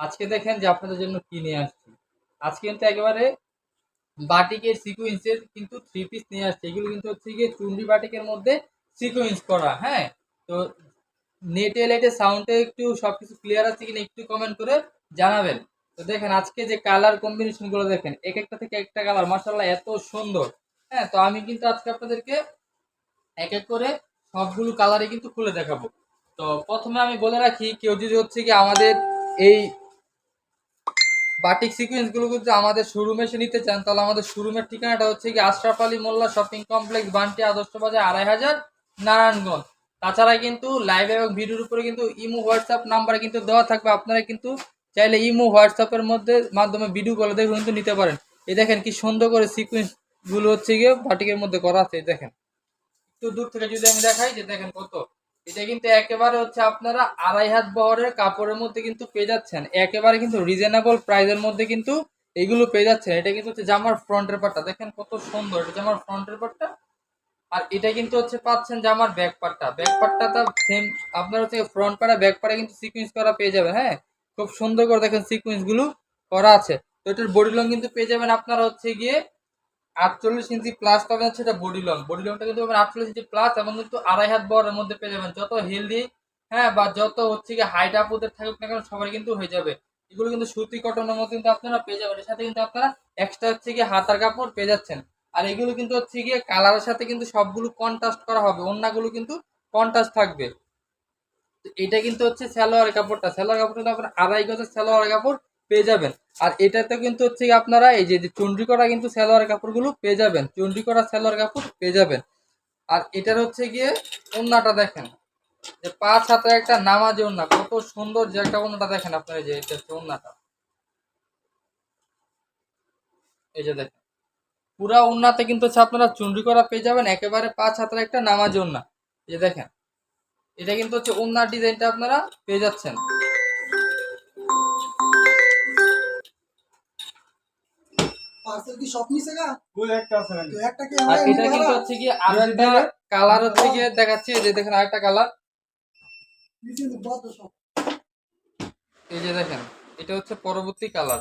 আজকে দেখেন যে আপনাদের জন্য কি নিয়ে আসছি। আজকে কিন্তু একেবারে বাটিকের সিকুয়েন্সের কিন্তু থ্রি পিস নিয়ে আসছে। এগুলো কিন্তু হচ্ছে গিয়ে চুন্ডি বাটিকের মধ্যে সিকুয়েন্স করা হ্যাঁ? তো নেটে লাইটে সাউন্ডে একটু সব কিছু ক্লিয়ার আছে কিনা একটু কমেন্ট করে জানাবেন। তো দেখেন আজকে যে কালার কম্বিনেশনগুলো দেখেন, এক একটা থেকে একটা কালার মার্শাল্লাহ এত সুন্দর হ্যাঁ? তো আমি কিন্তু আজকে আপনাদেরকে এক এক করে সবগুলো কালারই কিন্তু খুলে দেখাবো। তো প্রথমে আমি বলে রাখি, কেউ যদি হচ্ছে কি আমাদের এই বাটিক সিকুয়েন্সগুলো কিন্তু আমাদের শোরুমে এসে নিতে চান, তাহলে আমাদের শোরুমের ঠিকানাটা হচ্ছে কি আশরাফ আলী মোল্লা শপিং কমপ্লেক্স বান্টি আদর্শ বাজার, আড়াই হাজার, নারায়ণগঞ্জ। তাছাড়া কিন্তু লাইভ এবং ভিডিওর উপরে কিন্তু ইমো হোয়াটসঅ্যাপ নাম্বার কিন্তু দেওয়া থাকবে। আপনারা কিন্তু চাইলে ইমো হোয়াটসঅ্যাপের মধ্যে, মাধ্যমে ভিডিও কল দেখে কিন্তু নিতে পারেন। এই দেখেন কি সুন্দর করে সিকুয়েন্সগুলো হচ্ছে গিয়ে বাটিকের মধ্যে করা আছে দেখেন। একটু দূর থেকে যদি আমি দেখাই যে দেখেন কত। এটা কিন্তু একেবারে হচ্ছে আপনারা আড়াই হাত বহরের কাপড়ের মধ্যে কিন্তু পেয়ে যাচ্ছেন। একেবারে কিন্তু রিজনেবল প্রাইসের মধ্যে কিন্তু এগুলো পেয়ে যাচ্ছেন। এটা কিন্তু হচ্ছে জামার ফ্রন্টের পাটটা। দেখেন কত সুন্দর, এটা জামার ফ্রন্টের পাটটা। আর এটা কিন্তু হচ্ছে পাচ্ছেন জামার ব্যাক পার্টটা ব্যাক পার্টটা তো সেম আপনার হচ্ছে ফ্রন্ট পাড়া ব্যাক পাড়া কিন্তু সিকুয়েন্স করা পেয়ে যাবেন হ্যাঁ? খুব সুন্দর করে দেখেন সিকুয়েন্সগুলো করা আছে। তো এটার বডি লং কিন্তু পেয়ে যাবেন আপনারা হচ্ছে গিয়ে আটচল্লিশ ইঞ্চি প্লাস পাবেন হচ্ছে এটা বডি লং বডি লংটা কিন্তু পাবেন আটচল্লিশ ইঞ্চি প্লাস এবং কিন্তু আড়াই হাত বরের মধ্যে পেয়ে যাবেন। যত হেলদি হ্যাঁ বা যত হচ্ছে কি হাইট আপুদের থাকুক না কেন সবার কিন্তু হয়ে যাবে। এগুলো কিন্তু সুতি কটনের মধ্যে কিন্তু আপনারা পেয়ে যাবেন। এর সাথে কিন্তু আপনারা এক্সট্রা হচ্ছে গিয়ে হাতার কাপড় পেয়ে যাচ্ছেন। আর এগুলো কিন্তু হচ্ছে গিয়ে কালারের সাথে কিন্তু সবগুলো কন্ট্রাস্ট করা হবে। অন্যগুলো কিন্তু কন্ট্রাস্ট থাকবে। এটা কিন্তু হচ্ছে সালোয়ার কাপড়টা। সালোয়ার কাপড়টা আপনার আড়াই গজের সালোয়ার কাপড়। পেয়ে যাবেন। আর এটাতে কিন্তু হচ্ছে আপনারা এই যে চন্ডি করা কিন্তু সালোয়ার কাপড়গুলো পেয়ে যাবেন। চন্ডি করা সালোয়ার কাপড় পেয়ে যাবেন। আর এটার হচ্ছে গিয়ে ওন্নাটা দেখেন। যে পাঁচ হাতে একটা নামাজি ওন্না, কত সুন্দর যে একটা ওন্নাটা দেখেন আপনারা যে, এটা হচ্ছে ওন্নাটা। এই যে দেখেন। পুরা ওন্নাতে কিন্তু হচ্ছে আপনারা চুন্ডি করা পেয়ে যাবেন, একেবারে পাঁচ হাতের একটা নামাজি ওন্না। এই যে দেখেন। এটা কিন্তু হচ্ছে ওন্নার ডিজাইনটা আপনারা পেয়ে যাচ্ছেন। পার্সেল কি সব নিছে গা কোন একটা আছে তো একটা কি আর এটা কিন্তু হচ্ছে কি আরও একটা কালার হচ্ছে গিয়ে দেখাচ্ছি এই যে দেখেন আরেকটা কালার নিচে বদ্ধ সব এই যে দেখেন এটা হচ্ছে পরবর্তী কালার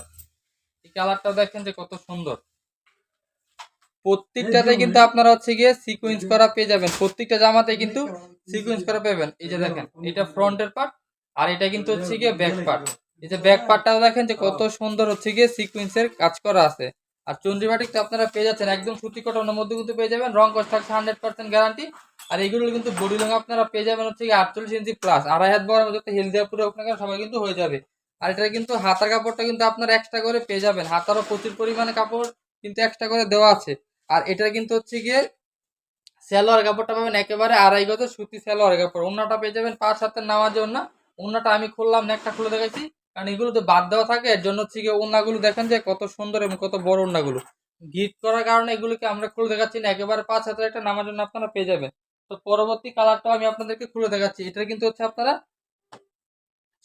এই কালারটা দেখেন যে কত সুন্দর প্রত্যেকটাতে কিন্তু আপনারা হচ্ছে গিয়ে সিকোয়েন্স করা পেয়ে যাবেন প্রত্যেকটা জামাতে কিন্তু সিকোয়েন্স করা পাবেন এই যে দেখেন এটা ফ্রন্টের পার্ট আর এটা কিন্তু হচ্ছে গিয়ে ব্যাক পার্ট এই যে ব্যাক পার্টটাও দেখেন যে কত সুন্দর হচ্ছে গিয়ে সিকোয়েন্সের কাজ করা আছে আর চন্দ্রিবাটিকটা আপনারা পেয়ে যাচ্ছেন একদম সুতি কটনের মধ্যে কিন্তু পেয়ে যাবেন। রং কস থাকছে হান্ড্রেড পার্সেন্ট গ্যারান্টি। আর এইগুলো কিন্তু বডি লং আপনারা পেয়ে যাবেন হচ্ছে আটচল্লিশ ইঞ্চি প্লাস আড়াই হাত বড় মধ্যে হেলদি পুরো কেন সবাই কিন্তু হয়ে যাবে। আর এটা কিন্তু হাতার কাপড়টা কিন্তু আপনারা এক্সট্রা করে পেয়ে যাবেন। হাতারও প্রচুর পরিমাণে কাপড় কিন্তু এক্সট্রা করে দেওয়া আছে। আর এটা কিন্তু হচ্ছে গিয়ে সালোয়ার কাপড়টা পাবেন একেবারে আড়াই গজ সুতি সালোয়ার কাপড়। অন্যটা পেয়ে যাবেন পাঁচ হাতের নামাজে জন্য অন্যটা আমি খুললাম একটা খুলে দেখাইছি। কারণ এগুলো তো বাদ দেওয়া থাকে, এর জন্য হচ্ছে গিয়ে ওন্নাগুলো দেখেন যে কত সুন্দর এবং কত বড় ওন্নাগুলো গিট করার কারণে এগুলোকে আমরা খুলে দেখাচ্ছি না, একেবারে পাঁচ হাজার একটা নামার জন্য আপনারা পেয়ে যাবেন। তো পরবর্তী কালারটাও আমি আপনাদেরকে খুলে দেখাচ্ছি, এটা কিন্তু হচ্ছে আপনারা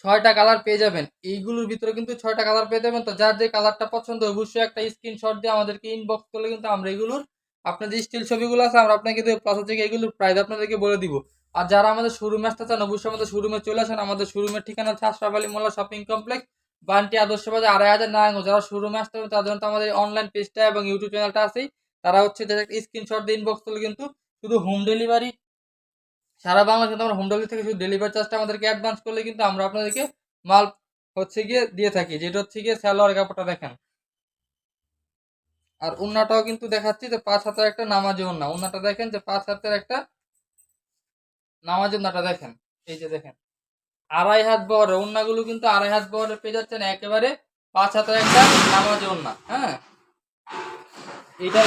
ছয়টা কালার পেয়ে যাবেন। এইগুলোর ভিতরে কিন্তু ছয়টা কালার পেয়ে যাবেন। তো যার যে কালারটা পছন্দ, অবশ্যই একটা স্ক্রিনশট দিয়ে আমাদেরকে ইনবক্স করলে কিন্তু আমরা এগুলোর আপনার যে স্টিল ছবিগুলো আছে, আমরা আপনাকে প্লাস থেকে এগুলোর প্রাইস আপনাদেরকে বলে দিব। আর যারা আমাদের শোরুমে আসতে চান অবশ্যই আমাদের শোরুমে চলে আসেন। আমাদের শোরুমের ঠিকানা হচ্ছে আশরাফ মোল্লা শপিং কমপ্লেক্স, বান্টি আদর্শ বাজার আড়াই হাজার নারায়ণগঞ্জ যারা শোরুমে আসতে হবে তাদের তো আমাদের অনলাইন পেজটা এবং ইউটিউব চ্যানেলটা আছেই। তারা হচ্ছে স্ক্রিনশট দিয়ে ইনবক্স করলে কিন্তু শুধু হোম ডেলিভারি সারা বাংলা কিন্তু আমরা হোম ডেলিভারি থেকে শুধু ডেলিভারি চার্জটা আমাদেরকে অ্যাডভান্স করলে কিন্তু আমরা আপনাদেরকে মাল হচ্ছে গিয়ে দিয়ে থাকি। যেটা হচ্ছে গিয়ে স্যালোয়ার কাপড়টা দেখেন। আর উন্নাটাও কিন্তু দেখাচ্ছি যে পাঁচ হাতের একটা নামাজি উন্না। উন্নাটা দেখেন যে পাঁচ হাতের একটা নামাজি উন্নাটা দেখেন, এই যে দেখেন। আড়াই হাত বহরে উন্নাগুলো কিন্তু আড়াই হাত বহরে পেয়ে যাচ্ছেন একেবারে পাঁচ হাতের একটা নামাজি উন্না হ্যাঁ? এটা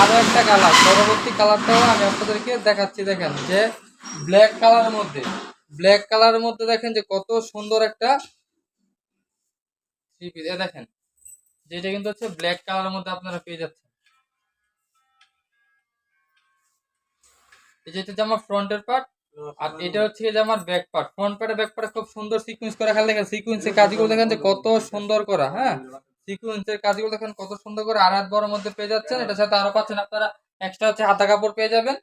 আরও একটা কালার পরবর্তী কালারটাও আমি আপনাদেরকে দেখাচ্ছি, দেখেন যে ব্ল্যাক কালারের মধ্যে। ব্ল্যাক কালারের মধ্যে দেখেন যে কত সুন্দর একটা দেখেন যেটা কিন্তু হচ্ছে ব্ল্যাক কালারের মধ্যে আপনারা পেয়ে যাচ্ছেন। এই যেটা আমার ফ্রন্টের পার্ট আর এটা হচ্ছে যে আমার ব্যাক পার্ট ফ্রন্ট পার্টে ব্যাক পার্টে খুব সুন্দর সিকোয়েন্স করা খেলে দেখেন সিকোয়েন্সের কাজগুলো দেখেন যে কত সুন্দর করা হ্যাঁ? সিকোয়েন্সের কাজগুলো দেখেন কত সুন্দর করে আর হাত বড় মধ্যে পেয়ে যাচ্ছেন, এটার সাথে আরও পাচ্ছেন আপনারা এক্সট্রা হচ্ছে হাতা কাপড় পেয়ে যাবেন।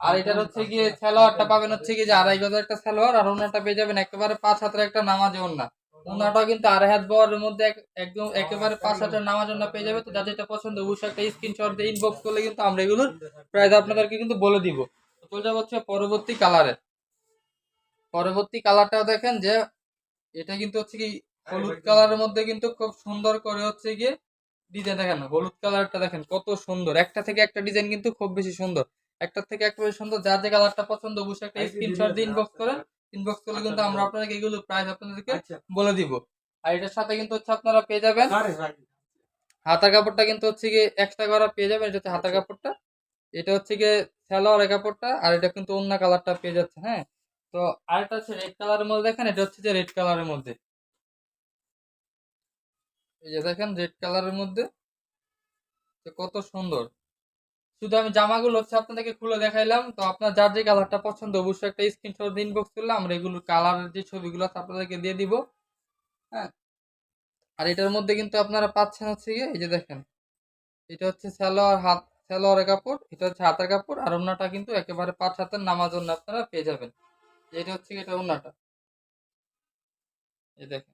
আর এটার হচ্ছে গিয়ে সালোয়ারটা পাবেন হচ্ছে গিয়ে যে আড়াই গজের একটা সালোয়ার আর ওনাটা পেয়ে যাবেন একেবারে পাঁচ হাতের একটা নামাজ ওন্না ওনাটাও কিন্তু আড়াই হাত বরের মধ্যে এক- একদম একেবারে পাঁচ হাজার নামার জন্য পেয়ে যাবে। তো যার যেটা পছন্দ, অবশ্যই একটা স্ক্রিনশট দিয়ে ইনবক্স করলে কিন্তু আমরা এগুলোর প্রাইস আপনাদেরকে কিন্তু বলে দিব। চলে যাব হচ্ছে পরবর্তী কালারে পরবর্তী কালারটাও দেখেন যে এটা কিন্তু হচ্ছে কি হলুদ কালারের মধ্যে কিন্তু খুব সুন্দর করে হচ্ছে গিয়ে ডিজাইন দেখেন হলুদ কালারটা দেখেন কত সুন্দর। একটা থেকে একটা ডিজাইন কিন্তু খুব বেশি সুন্দর। একটা থেকে একটা বেশি সুন্দর যার যে কালারটা পছন্দ অবশ্যই একটা স্ক্রিনশট দিয়ে ইনবক্স করেন। ইনবক্স করলে কিন্তু আমরা আপনাদেরকে এগুলো প্রাইস আপনাদেরকে বলে দিব। আর এটার সাথে কিন্তু হচ্ছে আপনারা পেয়ে যাবেন হাতার কাপড়টা কিন্তু হচ্ছে গিয়ে এক্সট্রা করা পেয়ে যাবেন এটা হচ্ছে হাতার কাপড়টা। এটা হচ্ছে গিয়ে সালোয়ারের কাপড়টা, আর এটা কিন্তু অন্য কালারটা পেয়ে যাচ্ছে হ্যাঁ? তো আরেকটা হচ্ছে রেড কালারের মধ্যে দেখেন, এটা হচ্ছে যে রেড কালারের মধ্যে। এই যে দেখেন রেড কালারের মধ্যে কত সুন্দর। শুধু আমি জামাগুলো হচ্ছে আপনাদেরকে খুলে দেখাইলাম, তো আপনার যার যে কালারটা পছন্দ, অবশ্যই একটা স্ক্রিনশট ইনবক্স করলে আমরা এগুলো কালারের যে ছবিগুলো আছে আপনাদেরকে দিয়ে দিব হ্যাঁ? আর এটার মধ্যে কিন্তু আপনারা পাচ্ছেন হচ্ছে গিয়ে, এই যে দেখেন, এটা হচ্ছে সালোয়ার হাত সালোয়ারের কাপড়, এটা হচ্ছে হাতের কাপড়, আর ওনাটা কিন্তু একেবারে পাঁচ হাতের নামাজ জন্য আপনারা পেয়ে যাবেন। এটা হচ্ছে এটা ওনাটা এই দেখেন।